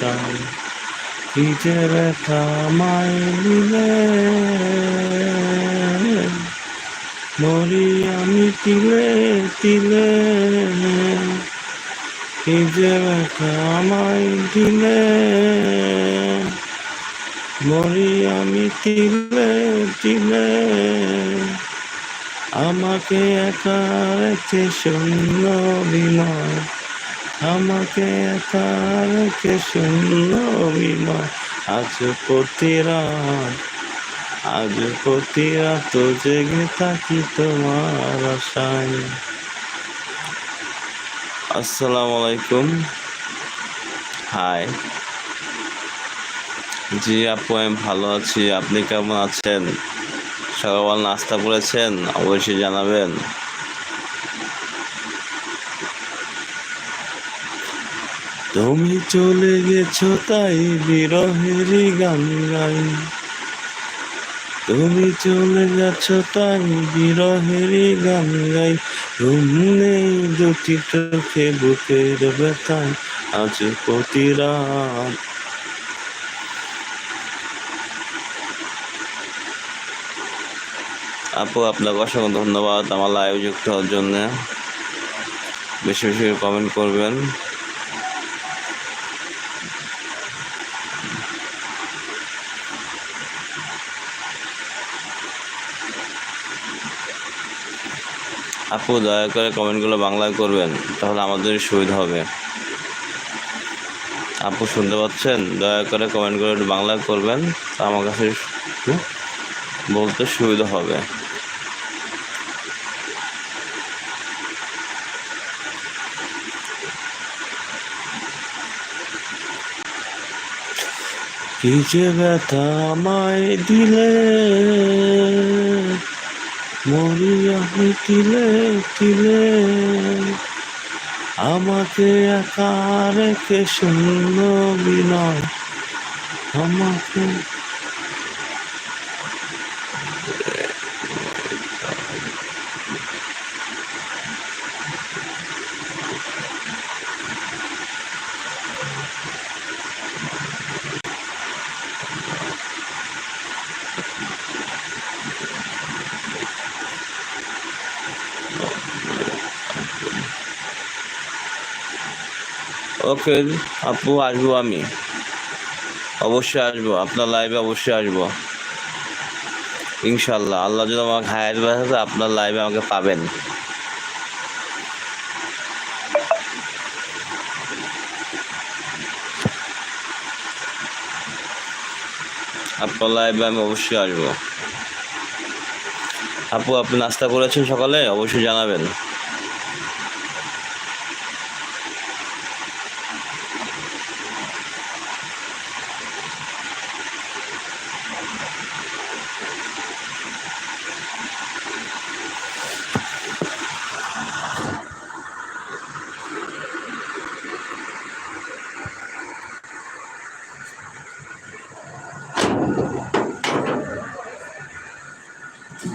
আশায় কি যে ব্যথা আমায় দিলে মরি আমি তিলে তিলে কি যে ব্যথা আমায় দিলে মরি আমি তিলে তিলে আমাকে একা রেখে শূন্য বিনয়। আমাকে রেখে শূন্য বিনয় আজ প্রতি রাত, আজ প্রতি রাত জেগে থাকি তোমার আশায়। আসসালামু আলাইকুম। হাই। জি আপু, আমি ভালো আছি। আপনি কেমন আছেন? সকালবেলা নাস্তা করেছেন? অবশ্যই জানাবেন। তুমি চলে গেছো তাই বিরহেরই গান গাই। তুমি চলে গেছো তাই বিরহেরই গান গাই। নেই দুটি চোখে বুকের ব্যথায়, আজ প্রতি রাত। আপু, আপনাকে অসংখ্য ধন্যবাদ আমার লাইভ যুক্ত হওয়ার জন্য। বেশি বেশি কমেন্ট করবেন। আপু দয়া করে কমেন্টগুলো বাংলায় করবেন, তাহলে আমাদের সুবিধা হবে। আপু শুনতে পাচ্ছেন? দয়া করে কমেন্টগুলো একটু বাংলায় করবেন, তা আমার কাছে বলতে সুবিধা হবে। কি যে ব্যথা আমায় দিলে মরি হইতিলে তিলে তিলে আমাকে একা রেখে শূন্য বিনয়। আমাকে ওকে আপু, আসব আমি। অবশ্যই আসব, আপনার লাইভে অবশ্যই আসব। ইনশাল্লাহ, আল্লাহ যদি আমাকে হায়ার বাড়াতে আপনার লাইভে আমাকে পাবেন। আপনার লাইভে আমি অবশ্যই আসব। আপু, আপনি নাস্তা করেছেন সকালে? অবশ্যই জানাবেন। আপু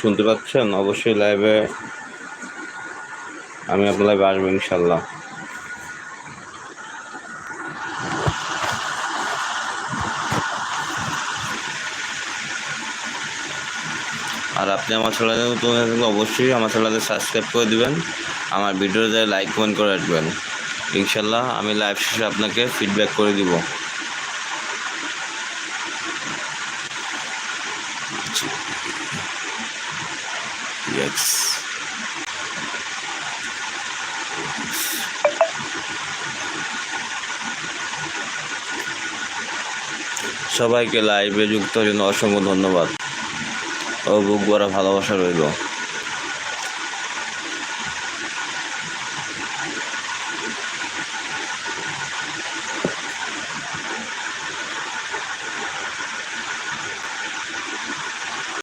শুনতে পাচ্ছেন? অবশ্যই লাইভে আমি আপনার লাইভে আসব ইনশাল্লাহ আর আপনি আমার চ্যানেলে নতুন থাকলে অবশ্যই আমার চ্যানেলে সাবস্ক্রাইব করে দিবেন। আমার ভিডিওতে লাইক কমেন্ট করে রাখবেন। ইনশাল্লাহ আমি লাইভ শেষে আপনাকে ফিডব্যাক করে দিব। Yes. সবাইকে লাইভে যুক্ত জন্য অসংখ্য ধন্যবাদ। ও বুক বড় ভালোবাসা রইল।